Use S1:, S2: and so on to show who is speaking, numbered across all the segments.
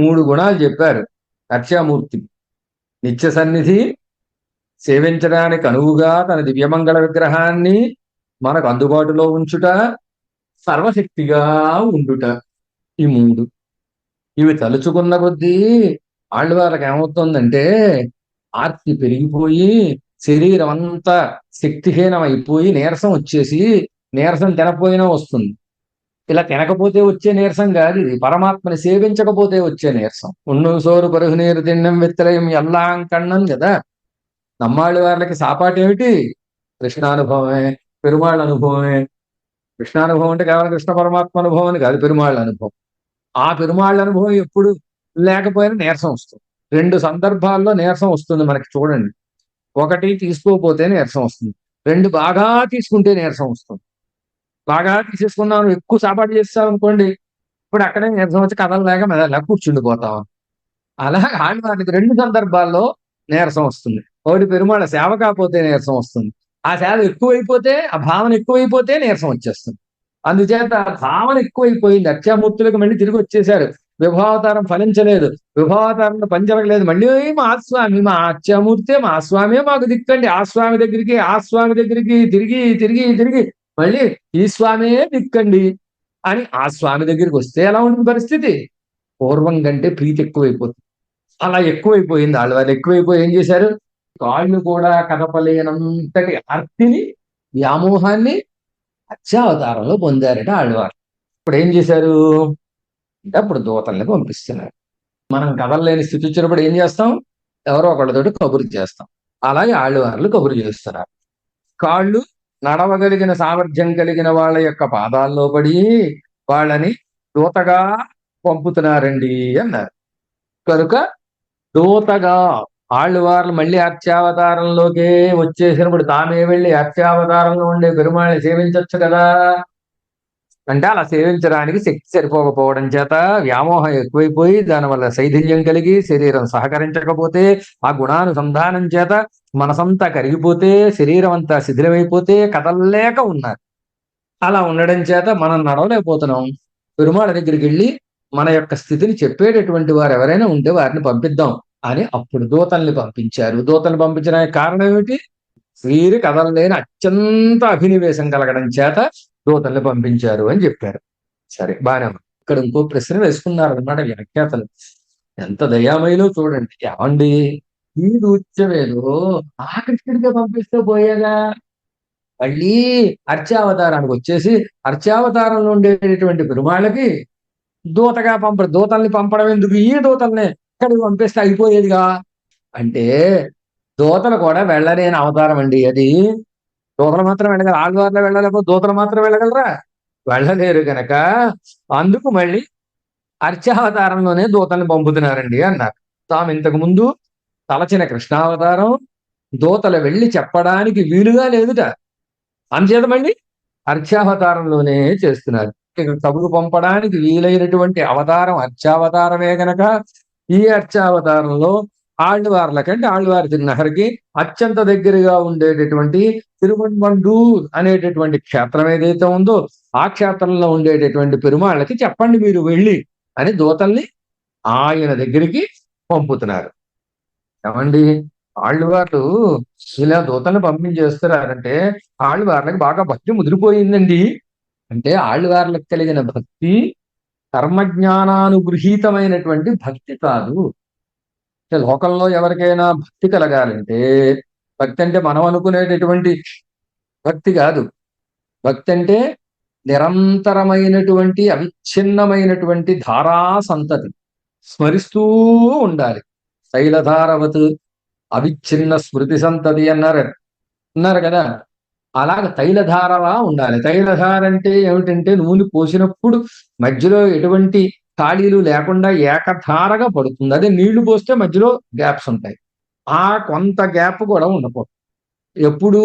S1: మూడు గుణాలు చెప్పారు. అర్చామూర్తి నిత్య సన్నిధి సేవించడానికి అనువుగా తన దివ్యమంగళ విగ్రహాన్ని మనకు అందుబాటులో ఉంచుట సర్వశక్తిగా ఉండుట ఈ మూడు. ఇవి తలుచుకున్న కొద్దీ ఆళ్ళవాళ్ళకి వాళ్ళకి ఏమవుతుందంటే ఆర్తి పెరిగిపోయి శరీరం అంతా శక్తిహీనం అయిపోయి నీరసం వచ్చేసి నీరసం తినపోయినా వస్తుంది. ఇలా తినకపోతే వచ్చే నీరసం కాదు ఇది. పరమాత్మని సేవించకపోతే వచ్చే నీరసం. ఉన్ను సోరు పరుగు నీరు తిన్నం విత్తలయం ఎల్లాం కన్నం కదా. నమ్మాళ్ళు వాళ్ళకి సాపాటు ఏమిటి? కృష్ణానుభవమే పెరుమాళ్ళ అనుభవమే కృష్ణానుభవం అంటే కేవలం కృష్ణ పరమాత్మ అనుభవం అని కాదు పెరుమాళ్ళ అనుభవం. ఆ పెరుమాళ్ళ అనుభవం ఎప్పుడు లేకపోయినా నీరసం వస్తుంది. రెండు సందర్భాల్లో నీరసం వస్తుంది మనకి చూడండి. ఒకటి తీసుకోకపోతే నీరసం వస్తుంది. రెండు బాగా తీసుకుంటే నీరసం వస్తుంది. బాగా తీసేసుకున్నాను ఎక్కువ సాపాటు చేస్తాం అనుకోండి ఇప్పుడు అక్కడే నీరసం వచ్చి కథలు లేక మెదల కూర్చుండిపోతాం. అలా ఆడవారికి రెండు సందర్భాల్లో నీరసం వస్తుంది. ఒకటి పెరుమాళ సేవ కాకపోతే నీరసం వస్తుంది. ఆ సేవ ఎక్కువైపోతే ఆ భావన ఎక్కువైపోతే నీరసం వచ్చేస్తుంది. అందుచేత ఆ భావన ఎక్కువైపోయింది. అత్యామూర్తులకు మళ్ళీ తిరిగి వచ్చేసారు విభావతారం ఫలించలేదు. విభావతారంలో పనిచరగలేదు మళ్ళీ మా స్వామి మా అత్యామూర్తే మా స్వామే మాకు దిక్కండి. ఆ స్వామి దగ్గరికి ఆ స్వామి దగ్గరికి తిరిగి తిరిగి తిరిగి మళ్ళీ ఈ స్వామియే దిక్కండి అని ఆ స్వామి దగ్గరికి వస్తే ఎలా ఉంటుంది పరిస్థితి? పూర్వం కంటే ప్రీతి ఎక్కువైపోతుంది. అలా ఎక్కువైపోయింది. వాళ్ళు వాళ్ళు ఎక్కువైపోయి ఏం చేశారు? కాళ్ళు కూడా కదపలేనంతటి ఆర్తిని వ్యామోహాన్ని అత్యావతారంలో పొందారట ఆళ్ళవారు ఇప్పుడు ఏం చేశారు? అంటే అప్పుడు దూతల్ని పంపిస్తున్నారు. మనం కదలలేని స్థితి వచ్చినప్పుడు ఏం చేస్తాం? ఎవరో ఒకళ్ళతోటి కబురు చేస్తాం. అలాగే ఆళ్ళవార్లు కబురు చేస్తున్నారు. కాళ్ళు నడవగలిగిన సామర్థ్యం కలిగిన వాళ్ళ యొక్క పాదాల్లో పడి వాళ్ళని దూతగా పంపుతున్నారండి అన్నారు. కనుక దూతగా ఆళ్ళు వాళ్ళు మళ్ళీ అర్చావతారంలోకే వచ్చేసినప్పుడు తామే వెళ్ళి అర్చావతారంలో ఉండే పెరుమాళ్ళని సేవించవచ్చు కదా. అంటే అలా సేవించడానికి శక్తి సరిపోకపోవడం చేత వ్యామోహం ఎక్కువైపోయి దానివల్ల శైథిల్యం కలిగి శరీరం సహకరించకపోతే ఆ గుణానుసంధానం చేత మనసంతా కరిగిపోతే శరీరం అంతా శిథిలమైపోతే కదలలేక ఉన్నారు. అలా ఉండడం చేత మనం నడవలేకపోతున్నాం. పెరుమాళ దగ్గరికి వెళ్ళి మన యొక్క స్థితిని చెప్పేటటువంటి వారు ఎవరైనా ఉంటే వారిని పంపిద్దాం అని అప్పుడు దూతల్ని పంపించారు. దూతల్ని పంపించడానికి కారణం ఏమిటి? వీరి కదలలేని అత్యంత అభినివేశం కలగడం చేత దూతల్ని పంపించారు అని చెప్పారు. సరే బాగానే ఇక్కడ ఇంకో ప్రశ్న వేసుకున్నారు అనమాట వ్యాఖ్యాతలు. ఎంత దయామయలో చూడండి. ఏమండి? ఈ దూత్యమేదో ఆ కృష్ణుడిగా పంపిస్తే పోయేగా మళ్ళీ అర్చావతారానికి వచ్చేసి అర్చావతారంలో ఉండేటటువంటి పెరుమాళ్ళకి దూతగా పంప దూతల్ని పంపడం ఎందుకు? ఈ దూతల్ని ఇక్కడికి పంపిస్తే అయిపోయేదిగా? అంటే దూతలు కూడా వెళ్ళలేని అవతారం అండి అది. దూతలు మాత్రం వెళ్ళగలరు. ఆళ్వార్లో వెళ్ళలేకపోతే దూతలు మాత్రం వెళ్ళగలరా? వెళ్ళలేరు గనక. అందుకు మళ్ళీ అర్చావతారంలోనే దూతల్ని పంపుతున్నారండి అన్నారు. తాము ఇంతకు ముందు తలచిన కృష్ణావతారం దూతలు వెళ్ళి చెప్పడానికి వీలుగా లేదుట. అంచేత అర్చావతారంలోనే చేస్తున్నారు. కబురు పంపడానికి వీలైనటువంటి అవతారం అర్చావతారమే గనక ఈ అర్చావతారంలో ఆళ్వార్ల కంటే ఆళ్వారి తిరునహరికి అత్యంత దగ్గరగా ఉండేటటువంటి తిరువన్మండూర్ అనేటటువంటి క్షేత్రం ఏదైతే ఉందో ఆ క్షేత్రంలో ఉండేటటువంటి పెరుమాళ్ళకి చెప్పండి మీరు వెళ్ళి అని దూతల్ని ఆయన దగ్గరికి పంపుతున్నారు. ఏమండి? ఆళ్ళవారు ఇలా దూతల్ని పంపించేస్తున్నారంటే ఆళ్వార్లకు బాగా భక్తి ముదిరిపోయిందండి. అంటే ఆళ్వార్లకు కలిగిన భక్తి కర్మజ్ఞానానుగృహీతమైనటువంటి భక్తి కాదు. లోకంలో ఎవరికైనా భక్తి కలగాలంటే భక్తి అంటే మనం అనుకునేటటువంటి భక్తి కాదు. భక్తి అంటే నిరంతరమైనటువంటి అవిచ్ఛిన్నమైనటువంటి ధారా సంతతి. స్మరిస్తూ ఉండాలి. తైలధారవత్ అవిచ్ఛిన్న స్మృతి సంతతి అన్నారు అన్నారు కదా? అలాగ తైలధారలా ఉండాలి. తైలధార అంటే ఏమిటంటే నూనె పోసినప్పుడు మధ్యలో ఎటువంటి ఖాళీలు లేకుండా ఏకధారగా పడుతుంది. అదే నీళ్ళు పోస్తే మధ్యలో గ్యాప్స్ ఉంటాయి. ఆ కొంత గ్యాప్ కూడా ఉండకూడదు. ఎప్పుడూ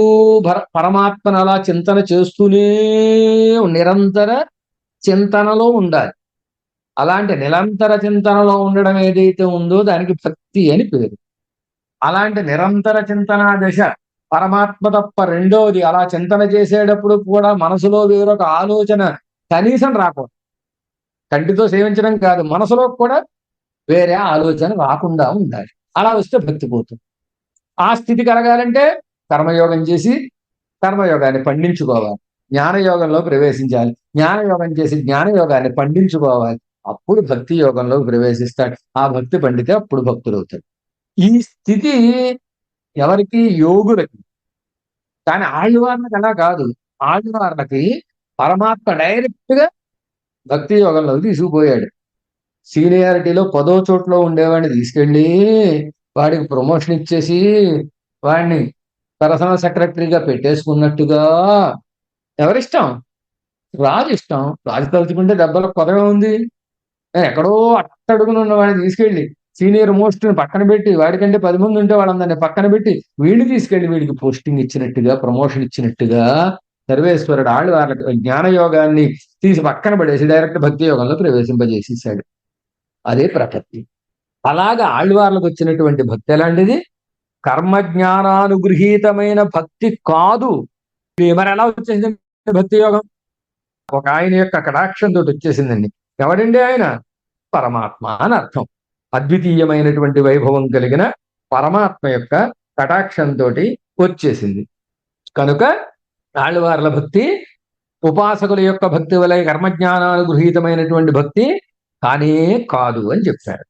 S1: పరమాత్మను అలా చింతన చేస్తూనే నిరంతర చింతనలో ఉండాలి. అలాంటి నిరంతర చింతనలో ఉండడం ఏదైతే ఉందో దానికి భక్తి అని పేరు. అలాంటి నిరంతర చింతన దశ పరమాత్మ తప్ప రెండోది అలా చింతన చేసేటప్పుడు కూడా మనసులో వేరొక ఆలోచన కనీసం రాకూడదు. కంటితో సేవించడం కాదు మనసులో కూడా వేరే ఆలోచన రాకుండా ఉండాలి. అలా వస్తే భక్తి పోతుంది. ఆ స్థితి కలగాలంటే కర్మయోగం చేసి కర్మయోగాన్ని పండించుకోవాలి. జ్ఞానయోగంలో ప్రవేశించాలి. జ్ఞానయోగం చేసి జ్ఞానయోగాన్ని పండించుకోవాలి. అప్పుడు భక్తి యోగంలో ప్రవేశిస్తాడు. ఆ భక్తి పండితే అప్పుడు భక్తులు అవుతాడు ఈ స్థితి ఎవరికి? యోగులకి. కానీ ఆళ్వార్లకు అలా కాదు. ఆళ్వార్లకి పరమాత్మ డైరెక్ట్గా భక్తి యోగంలోకి తీసుకుపోయాడు. సీనియారిటీలో పదో చోట్లో ఉండేవాడిని తీసుకెళ్ళి వాడికి ప్రమోషన్ ఇచ్చేసి వాడిని పర్సనల్ సెక్రటరీగా పెట్టేసుకున్నట్టుగా ఎవరిష్టం? రాజు ఇష్టం. రాజు తలుచుకుంటే దెబ్బలకు కొదవే ఉంది. ఎక్కడో అట్టడుగున ఉన్న వాడిని తీసుకెళ్ళి సీనియర్ మోస్ట్ పక్కన పెట్టి వాడికంటే పది మంది ఉంటే వాళ్ళందరినీ పక్కన పెట్టి వీళ్ళు తీసుకెళ్ళి వీడికి పోస్టింగ్ ఇచ్చినట్టుగా ప్రమోషన్ ఇచ్చినట్టుగా సర్వేశ్వరుడు ఆళ్ళు వాళ్ళ జ్ఞానయోగాన్ని తీసి పక్కన పడేసి డైరెక్ట్ భక్తి యోగంలో ప్రవేశింపజేసేసాడు అదే ప్రపత్తి. అలాగా ఆళ్వార్లకు వచ్చినటువంటి భక్తి ఎలాంటిది? కర్మజ్ఞానానుగృహీతమైన భక్తి కాదు. మరి ఎలా వచ్చేసింది భక్తి యోగం? ఒక ఆయన యొక్క కటాక్షంతో వచ్చేసిందండి. ఎవడండి ఆయన? పరమాత్మ అని అర్థం. అద్వితీయమైనటువంటి వైభవం కలిగిన పరమాత్మ యొక్క కటాక్షంతో వచ్చేసింది. కనుక ఆళ్ళవార్ల భక్తి ఉపాసకుల యొక్క భక్తి వలె కర్మజ్ఞానానుగృహీతమైనటువంటి భక్తి కానే కాదు అని చెప్పారు.